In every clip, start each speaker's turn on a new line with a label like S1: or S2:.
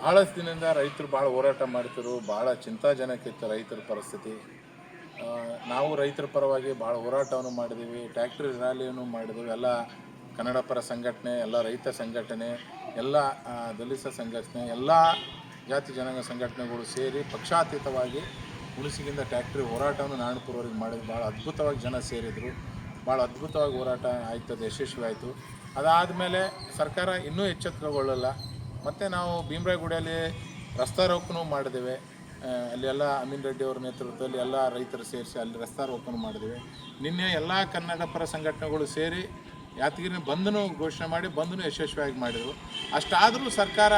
S1: ಭಾಳಷ್ಟು ದಿನದಿಂದ ರೈತರು ಭಾಳ ಹೋರಾಟ ಮಾಡ್ತಿರು ಭಾಳ ಚಿಂತಾಜನಕ ಇತ್ತು ರೈತರ ಪರಿಸ್ಥಿತಿ. ನಾವು ರೈತರ ಪರವಾಗಿ ಭಾಳ ಹೋರಾಟವನ್ನು ಮಾಡಿದ್ದೀವಿ ಟ್ಯಾಕ್ಟ್ರಿ ರ್ಯಾಲಿಯನ್ನು ಮಾಡಿದ್ದೀವಿ ಎಲ್ಲ ಕನ್ನಡ ಪರ ಸಂಘಟನೆ, ಎಲ್ಲ ರೈತ ಸಂಘಟನೆ, ಎಲ್ಲ ದಲಿತ ಸಂಘಟನೆ, ಎಲ್ಲ ಜಾತಿ ಜನಾಂಗ ಸಂಘಟನೆಗಳು ಸೇರಿ ಪಕ್ಷಾತೀತವಾಗಿ ಹುಣಸಿಗಿಂದ ಟ್ಯಾಕ್ಟ್ರಿ ಹೋರಾಟವನ್ನು ನಾರಾಯಣಪುರವರೆಗೆ ಮಾಡಿದ್ರು. ಭಾಳ ಅದ್ಭುತವಾಗಿ ಜನ ಸೇರಿದರು. ಭಾಳ ಅದ್ಭುತವಾಗಿ ಹೋರಾಟ ಆಯ್ತದೆ, ಯಶಸ್ವಿ ಆಯಿತು. ಅದಾದಮೇಲೆ ಸರ್ಕಾರ ಇನ್ನೂ ಎಚ್ಚೆತ್ತುಕೊಳ್ಳಲ್ಲ ಮತ್ತು ನಾವು ಭೀಮರಾಯಗುಡಿಯಲ್ಲಿ ರಸ್ತಾ ರೋಕನು ಮಾಡಿದ್ದೇವೆ ಅಲ್ಲೆಲ್ಲ ಅಮೀನ್ ರೆಡ್ಡಿ ಅವರ ನೇತೃತ್ವದಲ್ಲಿ ಎಲ್ಲ ರೈತರು ಸೇರಿಸಿ ಅಲ್ಲಿ ರಸ್ತಾ ರೋಕನು ಮಾಡಿದ್ದೇವೆ. ನಿನ್ನೆ ಎಲ್ಲ ಕನ್ನಡ ಪರ ಸಂಘಟನೆಗಳು ಸೇರಿ ಯಾತಗಿರಿನ ಬಂದನು ಘೋಷಣೆ ಮಾಡಿ ಬಂದನು ಯಶಸ್ವಿಯಾಗಿ ಮಾಡಿದರು. ಅಷ್ಟಾದರೂ ಸರ್ಕಾರ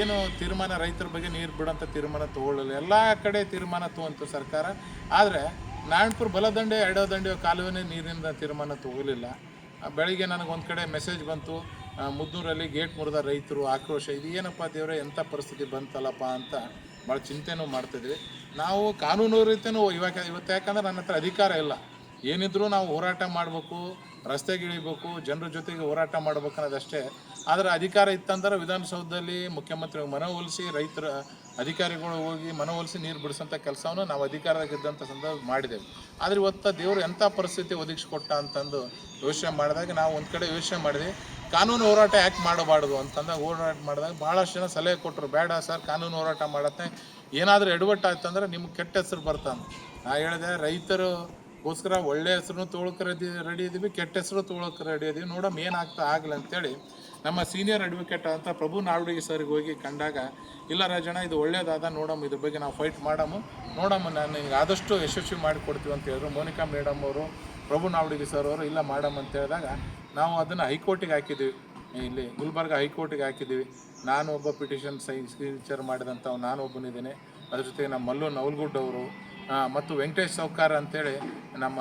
S1: ಏನು ತೀರ್ಮಾನ ರೈತರ ಬಗ್ಗೆ ನೀರು ಬಿಡೋಂಥ ತೀರ್ಮಾನ ತೊಗೊಳ್ಳಲಿ ಎಲ್ಲ ಕಡೆ ತೀರ್ಮಾನ ತಗೊಂತು ಸರ್ಕಾರ. ಆದರೆ ನಾರಾಯಣಪುರ ಬಲದಂಡೆ ಎಡದಂಡೆ ಕಾಲುವೆನೇ ನೀರಿನಿಂದ ತೀರ್ಮಾನ ತೊಗೊಳಿಲ್ಲ ಬೆಳಿಗ್ಗೆ ನನಗೆ ಒಂದು ಕಡೆ ಮೆಸೇಜ್ ಬಂತು. ಆ, ಮುದ್ನೂರಲ್ಲಿ ಗೇಟ್ ಮುರಿದ ರೈತರು ಆಕ್ರೋಶ. ಇದು ಏನಪ್ಪ ದೇವರೇ ಎಂಥ ಪರಿಸ್ಥಿತಿ ಬಂತಲ್ಲಪ್ಪ ಅಂತ ಭಾಳ ಚಿಂತೆನೂ ಮಾಡ್ತಿದ್ವಿ ನಾವು ಕಾನೂನು ರೀತಿಯೂ ಇವಾಗ ಇವತ್ತು ಯಾಕಂದ್ರೆ ನನ್ನ ಹತ್ರ ಅಧಿಕಾರ ಇಲ್ಲ. ಏನಿದ್ರೂ ನಾವು ಹೋರಾಟ ಮಾಡಬೇಕು ರಸ್ತೆಗೆ ಇಳಿಬೇಕು ಜನರ ಜೊತೆಗೆ ಹೋರಾಟ ಮಾಡ್ಬೇಕು ಅನ್ನೋದಷ್ಟೇ. ಆದರೆ ಅಧಿಕಾರ ಇತ್ತಂದ್ರೆ ವಿಧಾನಸೌಧದಲ್ಲಿ ಮುಖ್ಯಮಂತ್ರಿ ಮನವೊಲಿಸಿ ರೈತರ ಅಧಿಕಾರಿಗಳು ಹೋಗಿ ಮನವೊಲಿಸಿ ನೀರು ಬಿಡಿಸೋಂಥ ಕೆಲಸವನ್ನು ನಾವು ಅಧಿಕಾರದಾಗಿದ್ದಂಥ ಸಂದರ್ಭ ಮಾಡಿದ್ದೇವೆ. ಆದರೆ ಇವತ್ತು ದೇವರು ಎಂಥ ಪರಿಸ್ಥಿತಿ ಒದಗಿಸ್ಕೊಟ್ಟ ಅಂತಂದು ಯೋಚನೆ ಮಾಡಿದಾಗ ನಾವು ಒಂದು ಕಡೆ ಯೋಚನೆ ಮಾಡಿದ್ವಿ. ಕಾನೂನು ಹೋರಾಟ ಯಾಕೆ ಮಾಡಬಾರ್ದು ಅಂತಂದಾಗ ಹೋರಾಟ ಮಾಡಿದಾಗ ಭಾಳಷ್ಟು ಜನ ಸಲಹೆ ಕೊಟ್ಟರು ಬೇಡ ಸರ್, ಕಾನೂನು ಹೋರಾಟ ಮಾಡತ್ತೆ. ಏನಾದರೂ ಎಡವಟ್ಟು ಆಯ್ತಂದ್ರೆ ನಿಮ್ಗೆ ಕೆಟ್ಟ ಹೆಸರು ಬರ್ತಾನೆ. ನಾ ಹೇಳಿದೆ ರೈತರು ಗೋಸ್ಕರ ಒಳ್ಳೆ ಹೆಸರು ತೊಗೊಳಕ್ಕೆ ರೆಡಿ ರೆಡಿ ಇದ್ದೀವಿ ಕೆಟ್ಟ ಹೆಸರು ತೊಗೊಳಕ್ಕೆ ರೆಡಿ ಇದೀವಿ. ನೋಡಮ್ ಏನಾಗ್ತಾ ಆಗಲ್ಲ ಅಂತೇಳಿ ನಮ್ಮ ಸೀನಿಯರ್ ಅಡ್ವೊಕೇಟ್ ಅಂತ ಪ್ರಭು ನಾವಡಿಗೆ ಸರ್ಗೆ ಹೋಗಿ ಕಂಡಾಗ, ಇಲ್ಲ ರಾಜಣ್ಣ, ಇದು ಒಳ್ಳೇದಾದ ನೋಡಮ್ಮ ಇದ್ರ ಬಗ್ಗೆ ನಾವು ಫೈಟ್ ಮಾಡಮು. ನೋಡಮ್ಮ ನಾನು ನಿಮ್ಗೆ ಆದಷ್ಟು ಯಶಸ್ವಿ ಮಾಡಿಕೊಡ್ತೀವಿ ಅಂತ ಹೇಳಿದ್ರು. ಮೋನಿಕಾ ಮೇಡಮ್ ಅವರು, ಪ್ರಭು ನಾವಡಿಗೆ ಸರ್ ಅವರು, ಇಲ್ಲ ಮಾಡಮ್ಮ ಅಂತ ಹೇಳಿದಾಗ ನಾವು ಅದನ್ನು ಹೈಕೋರ್ಟಿಗೆ ಹಾಕಿದ್ದೀವಿ. ಇಲ್ಲಿ ಗುಲ್ಬರ್ಗ ಹೈಕೋರ್ಟಿಗೆ ಹಾಕಿದ್ದೀವಿ. ನಾನು ಒಬ್ಬ ಪಿಟಿಷನ್ ಸೈ ಸಿಗ್ನೇಚರ್ ಮಾಡಿದಂಥ ನಾನು ಒಬ್ಬನಿದ್ದೇನೆ. ಅದ್ರ ಜೊತೆಗೆ ನಮ್ಮ ಮಲ್ಲು ನವಲ್ಗುಡ್ ಅವರು ಮತ್ತು ವೆಂಕಟೇಶ್ ಸೌಕಾರ ಅಂತೇಳಿ ನಮ್ಮ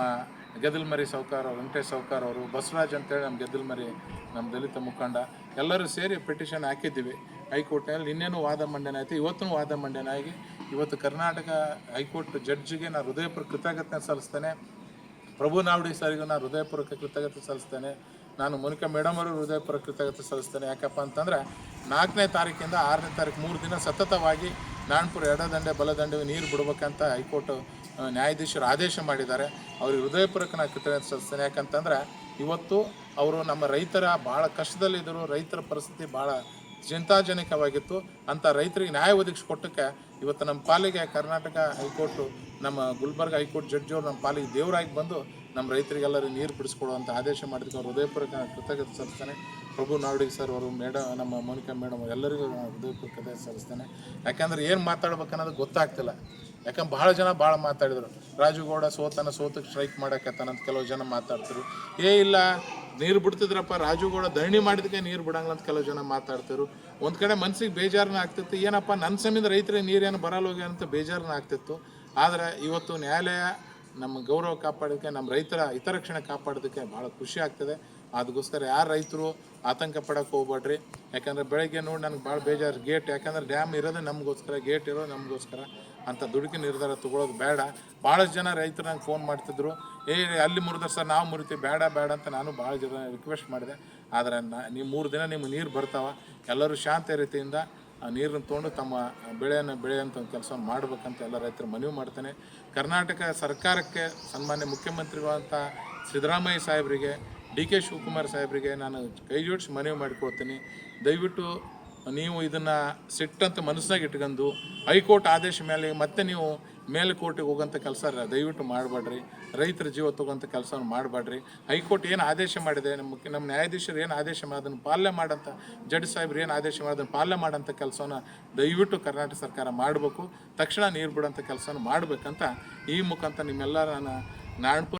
S1: ಗೆದಲ್ಮರಿ ಸೌಕಾರ, ವೆಂಕಟೇಶ್ ಸೌಕಾರ ಅವರು, ಬಸವರಾಜ್ ಅಂತೇಳಿ ನಮ್ಮ ಗೆದಲ್ಮರಿ, ನಮ್ಮ ದಲಿತ ಮುಖಂಡ, ಎಲ್ಲರೂ ಸೇರಿ ಪಿಟಿಷನ್ ಹಾಕಿದ್ದೀವಿ. ಹೈಕೋರ್ಟ್ನಲ್ಲಿ ಇನ್ನೇನು ವಾದ ಮಂಡನೆ ಆಯಿತು, ಇವತ್ತೂ ವಾದ ಮಂಡನೆ ಆಗಿ, ಇವತ್ತು ಕರ್ನಾಟಕ ಹೈಕೋರ್ಟ್ ಜಡ್ಜಿಗೆ ನಾನು ಹೃದಯಪೂರ್ವ ಕೃತಜ್ಞತೆ ಸಲ್ಲಿಸ್ತೇನೆ. ಪ್ರಭು ನಾವಡಿ ಸರಿಗೂ ನಾನು ಹೃದಯಪೂರ್ವಕ ಕೃತಜ್ಞತೆ ಸಲ್ಲಿಸ್ತೇನೆ. ನಾನು ಮೋನಿಕಾ ಮೇಡಮ್ ಅವರು ಹೃದಯಪೂರ್ವಕ ಕೃತಜ್ಞತೆ ಸಲ್ಲಿಸ್ತೇನೆ. ಯಾಕಪ್ಪ ಅಂತಂದರೆ ನಾಲ್ಕನೇ ತಾರೀಕಿಂದ ಆರನೇ ತಾರೀಕು ಮೂರು ದಿನ ಸತತವಾಗಿ ನಾಣ್ಪುರ ಎಡದಂಡೆ ಬಲದಂಡೆ ನೀರು ಬಿಡಬೇಕಂತ ಹೈಕೋರ್ಟ್ ನ್ಯಾಯಾಧೀಶರು ಆದೇಶ ಮಾಡಿದ್ದಾರೆ. ಅವ್ರಿಗೆ ಹೃದಯಪೂರ್ವಕ ನಾನು ಕೃತಜ್ಞತೆ ಸಲ್ಲಿಸ್ತೇನೆ. ಯಾಕಂತಂದ್ರೆ ಇವತ್ತು ಅವರು ನಮ್ಮ ರೈತರ ಭಾಳ ಕಷ್ಟದಲ್ಲಿದ್ದರು. ರೈತರ ಪರಿಸ್ಥಿತಿ ಭಾಳ ಚಿಂತಾಜನಕವಾಗಿತ್ತು. ಅಂಥ ರೈತರಿಗೆ ನ್ಯಾಯ ಒದಗಿಸ್ಕೊಟ್ಟಕ್ಕೆ ಇವತ್ತು ನಮ್ಮ ಪಾಲಿಗೆ ಕರ್ನಾಟಕ ಹೈಕೋರ್ಟು ನಮ್ಮ ಗುಲ್ಬರ್ಗ ಹೈಕೋರ್ಟ್ ಜಡ್ಜಿಯವರು ನಮ್ಮ ಪಾಲಿಗೆ ದೇವರಾಗಿ ಬಂದು ನಮ್ಮ ರೈತರಿಗೆಲ್ಲರೂ ನೀರು ಬಿಡಿಸ್ಕೊಡುವಂಥ ಆದೇಶ ಮಾಡಿದ್ದಕ್ಕೆ ಅವ್ರು ಹೃದಯಪೂರ್ವಕ ಕೃತಜ್ಞತೆ ಸಲ್ಲಿಸ್ತಾನೆ. ಪ್ರಭು ನಾವಡಿಗೆ ಸರ್ ಅವರು ಮೇಡಮ್ ನಮ್ಮ ಮೋನಿಕಾ ಮೇಡಮ್ ಎಲ್ಲರಿಗೂ ನಾನು ಹೃದಯಪೂರ್ವಕ ಕೃತಜ್ಞತೆ ಸಲ್ಲಿಸ್ತಾನೆ. ಯಾಕಂದ್ರೆ ಏನು ಮಾತಾಡ್ಬೇಕನ್ನೋದು ಗೊತ್ತಾಗ್ತಿಲ್ಲ. ಯಾಕಂದ್ರೆ ಭಾಳ ಜನ ಭಾಳ ಮಾತಾಡಿದರು. ರಾಜುಗೌಡ ಸೋತನ ಸೋತಕ್ಕೆ ಸ್ಟ್ರೈಕ್ ಮಾಡಕತ್ತಾನಂತ ಕೆಲವು ಜನ ಮಾತಾಡ್ತಿರು ಏ ಇಲ್ಲ, ನೀರು ಬಿಡ್ತಿದ್ರಪ್ಪ, ರಾಜುಗೌಡ ಧರಣಿ ಮಾಡಿದಕ್ಕೆ ನೀರು ಬಿಡಂಗಿಲ್ಲ ಅಂತ ಕೆಲವು ಜನ ಮಾತಾಡ್ತಿರು ಒಂದು ಕಡೆ ಮನ್ಸಿಗೆ ಬೇಜಾರನ್ನ ಆಗ್ತಿತ್ತು. ಏನಪ್ಪ ನನ್ನ ಸಮಿಂದ ರೈತರಿಗೆ ನೀರೇನು ಬರಲ್ಲ ಹೋಗಿ ಅಂತ ಬೇಜಾರನ್ನ ಆಗ್ತಿತ್ತು. ಆದರೆ ಇವತ್ತು ನ್ಯಾಯಾಲಯ ನಮ್ಮ ಗೌರವ ಕಾಪಾಡೋದಕ್ಕೆ, ನಮ್ಮ ರೈತರ ಹಿತರಕ್ಷಣೆ ಕಾಪಾಡೋದಕ್ಕೆ ಭಾಳ ಖುಷಿ ಆಗ್ತದೆ. ಅದಕ್ಕೋಸ್ಕರ ಯಾರು ರೈತರು ಆತಂಕ ಪಡಕ್ಕೆ ಹೋಗ್ಬೇಡ್ರಿ ಯಾಕಂದರೆ ಬೆಳಗ್ಗೆ ನೋಡಿ ನನಗೆ ಭಾಳ ಬೇಜಾರು ಗೇಟ್, ಯಾಕಂದ್ರೆ ಡ್ಯಾಮ್ ಇರೋದು ನಮಗೋಸ್ಕರ, ಗೇಟ್ ಇರೋದು ನಮಗೋಸ್ಕರ. ಅಂತ ದುಡುಕಿ ನಿರ್ಧಾರ ತಗೊಳ್ಳೋದು ಬೇಡ. ಭಾಳಷ್ಟು ಜನ ರೈತರು ನಂಗೆ ಫೋನ್ ಮಾಡ್ತಿದ್ರು. ಏ, ಅಲ್ಲಿ ಮುರಿದ್ರೆ ಸರ್, ನಾವು ಮುರಿತೀವಿ, ಬೇಡ ಬೇಡ ಅಂತ ನಾನು ಭಾಳ ಜನ ರಿಕ್ವೆಸ್ಟ್ ಮಾಡಿದೆ. ಆದರೆ ನಾ ನೀವು ಮೂರು ದಿನ ನಿಮ್ಗೆ ನೀರು ಬರ್ತಾವೆ. ಎಲ್ಲರೂ ಶಾಂತ ರೀತಿಯಿಂದ ಆ ನೀರನ್ನು ತೊಗೊಂಡು ತಮ್ಮ ಬೆಳೆಯನ್ನು ಬೆಳೆಯುವಂಥ ಒಂದು ಕೆಲಸ ಮಾಡಬೇಕಂತ ಎಲ್ಲ ರೈತರು ಮನವಿ ಮಾಡ್ತೇನೆ. ಕರ್ನಾಟಕ ಸರ್ಕಾರಕ್ಕೆ ಸನ್ಮಾನ್ಯ ಮುಖ್ಯಮಂತ್ರಿಗಳಂಥ ಸಿದ್ದರಾಮಯ್ಯ ಸಾಹೇಬರಿಗೆ, ಡಿ ಕೆ ಶಿವಕುಮಾರ್ ಸಾಹೇಬರಿಗೆ ನಾನು ಕೈ ಜೋಡಿಸಿ ಮನವಿ ಮಾಡಿಕೊಳ್ತೀನಿ. ದಯವಿಟ್ಟು ನೀವು ಇದನ್ನು ಸಿಟ್ಟಂತ ಮನಸ್ಸಾಗಿ ಇಟ್ಕೊಂಡು ಹೈಕೋರ್ಟ್ ಆದೇಶ ಮೇಲೆ ಮತ್ತೆ ನೀವು ಮೇಲ್ಕೋರ್ಟಿಗೆ ಹೋಗೋಂಥ ಕೆಲಸ ದಯವಿಟ್ಟು ಮಾಡಬೇಡ್ರಿ ರೈತರ ಜೀವ ತಗೋಂಥ ಕೆಲಸವನ್ನು ಮಾಡಬೇಡ್ರಿ ಹೈಕೋರ್ಟ್ ಏನು ಆದೇಶ ಮಾಡಿದೆ ನಮ್ಮ ನಮ್ಮ ನ್ಯಾಯಾಧೀಶರು ಏನು ಆದೇಶ ಮಾಡಿ ಅದನ್ನು ಪಾಲನೆ ಮಾಡೋಂಥ ಜಡ್ಜ್ ಸಾಹೇಬ್ರು ಏನು ಆದೇಶ ಮಾಡಿ ಅದನ್ನು ಪಾಲನೆ ಮಾಡೋಂಥ ಕೆಲಸವನ್ನ ದಯವಿಟ್ಟು ಕರ್ನಾಟಕ ಸರ್ಕಾರ ಮಾಡಬೇಕು. ತಕ್ಷಣ ನೀರು ಬಿಡೋಂಥ ಕೆಲಸವನ್ನು ಮಾಡಬೇಕಂತ ಈ ಮುಖಾಂತರ ನಿಮ್ಮೆಲ್ಲ ನಾನು ನಾಣ್ಪುರ